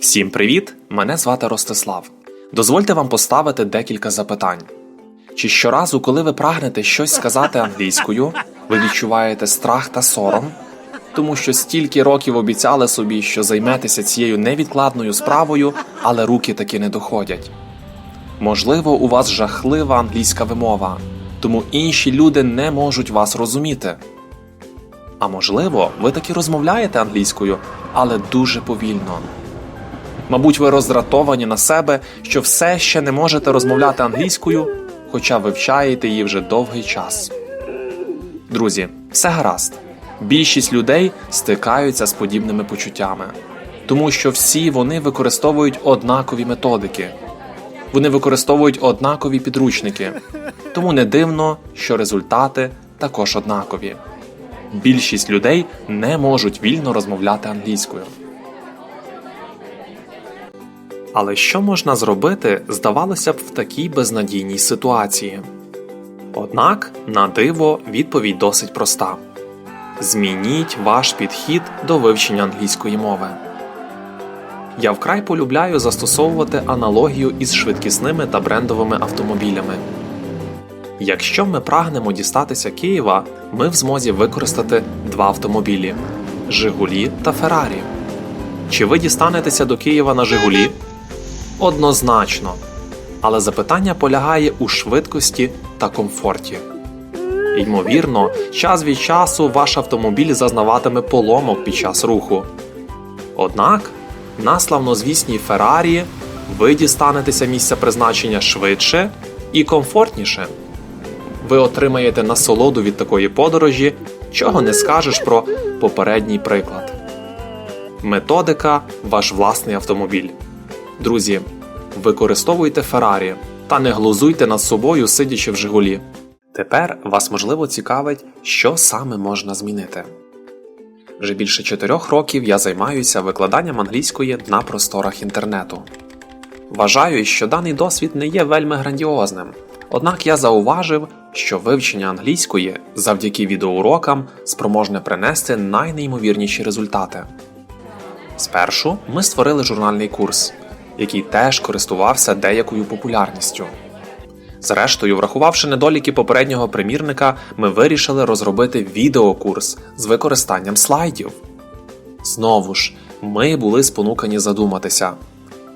Всім привіт! Мене звати Ростислав. Дозвольте вам поставити декілька запитань. Чи щоразу, коли ви прагнете щось сказати англійською, ви відчуваєте страх та сором, тому що стільки років обіцяли собі, що займетеся цією невідкладною справою, але руки таки не доходять? Можливо, у вас жахлива англійська вимова, тому інші люди не можуть вас розуміти. А можливо, ви таки розмовляєте англійською, але дуже повільно. Мабуть, ви роздратовані на себе, що все ще не можете розмовляти англійською, хоча вивчаєте її вже довгий час. Друзі, все гаразд. Більшість людей стикаються з подібними почуттями, тому що всі вони використовують однакові методики, вони використовують однакові підручники, тому не дивно, що результати також однакові. Більшість людей не можуть вільно розмовляти англійською. Але що можна зробити, здавалося б, в такій безнадійній ситуації? Однак, на диво, відповідь досить проста: змініть ваш підхід до вивчення англійської мови. Я вкрай полюбляю застосовувати аналогію із швидкісними та брендовими автомобілями. Якщо ми прагнемо дістатися Києва, ми в змозі використати два автомобілі Жигулі та Феррарі. Чи ви дістанетеся до Києва на Жигулі? Однозначно. Але запитання полягає у швидкості та комфорті. Ймовірно, час від часу ваш автомобіль зазнаватиме поломок під час руху. Однак, на славнозвісній Феррарі ви дістанетеся місця призначення швидше і комфортніше. Ви отримаєте насолоду від такої подорожі, чого не скажеш про попередній приклад. Методика ваш власний автомобіль. Друзі, використовуйте Феррарі та не глузуйте над собою, сидячи в Жигулі. Тепер вас можливо цікавить, що саме можна змінити. Вже більше чотирьох років я займаюся викладанням англійської на просторах інтернету. Вважаю, що даний досвід не є вельми грандіозним, однак я зауважив, що вивчення англійської завдяки відеоурокам спроможне принести найнеймовірніші результати. Спершу ми створили журнальний курс, який теж користувався деякою популярністю. Зрештою, врахувавши недоліки попереднього примірника, ми вирішили розробити відеокурс з використанням слайдів. Знову ж, ми були спонукані задуматися.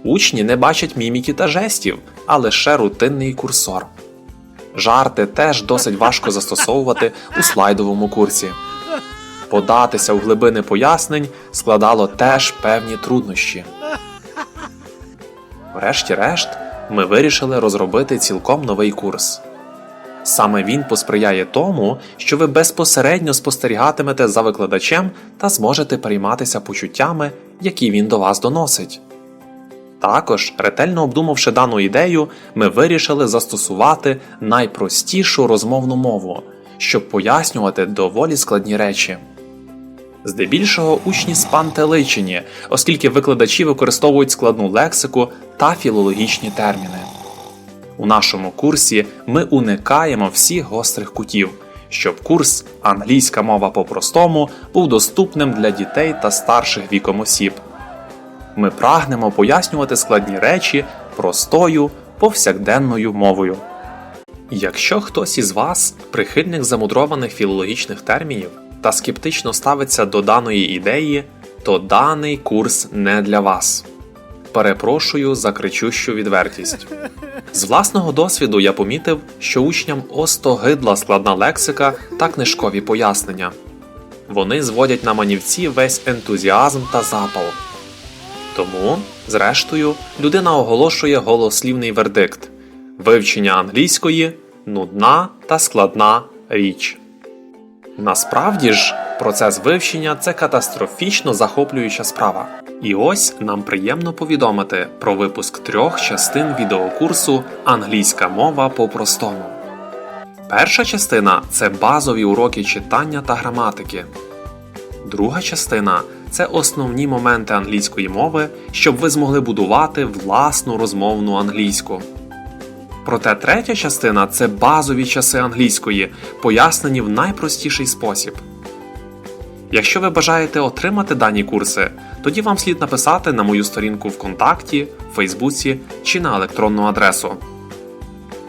Учні не бачать міміки та жестів, а лише рутинний курсор. Жарти теж досить важко застосовувати у слайдовому курсі. Податися у глибини пояснень складало теж певні труднощі. Врешті-решт, ми вирішили розробити цілком новий курс. Саме він посприяє тому, що ви безпосередньо спостерігатимете за викладачем та зможете перейматися почуттями, які він до вас доносить. Також, ретельно обдумавши дану ідею, ми вирішили застосувати найпростішу розмовну мову, щоб пояснювати доволі складні речі. Здебільшого учні спантеличені, оскільки викладачі використовують складну лексику та філологічні терміни. У нашому курсі ми уникаємо всіх гострих кутів, щоб курс англійська мова по-простому був доступним для дітей та старших віком осіб. Ми прагнемо пояснювати складні речі простою, повсякденною мовою. Якщо хтось із вас прихильник замудрованих філологічних термінів та скептично ставиться до даної ідеї, то даний курс не для вас. Перепрошую за кричущу відвертість. З власного досвіду я помітив, що учням остогидла складна лексика та книжкові пояснення. Вони зводять на манівці весь ентузіазм та запал. Тому, зрештою, людина оголошує голослівний вердикт вивчення англійської нудна та складна річ. Насправді ж, процес вивчення це катастрофічно захоплююча справа. І ось нам приємно повідомити про випуск трьох частин відеокурсу Англійська мова по-простому. Перша частина це базові уроки читання та граматики. Друга частина це основні моменти англійської мови, щоб ви змогли будувати власну розмовну англійську. Проте третя частина це базові часи англійської, пояснені в найпростіший спосіб. Якщо ви бажаєте отримати дані курси, тоді вам слід написати на мою сторінку ВКонтакті, Фейсбуці чи на електронну адресу.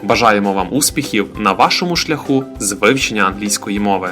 Бажаємо вам успіхів на вашому шляху з вивчення англійської мови.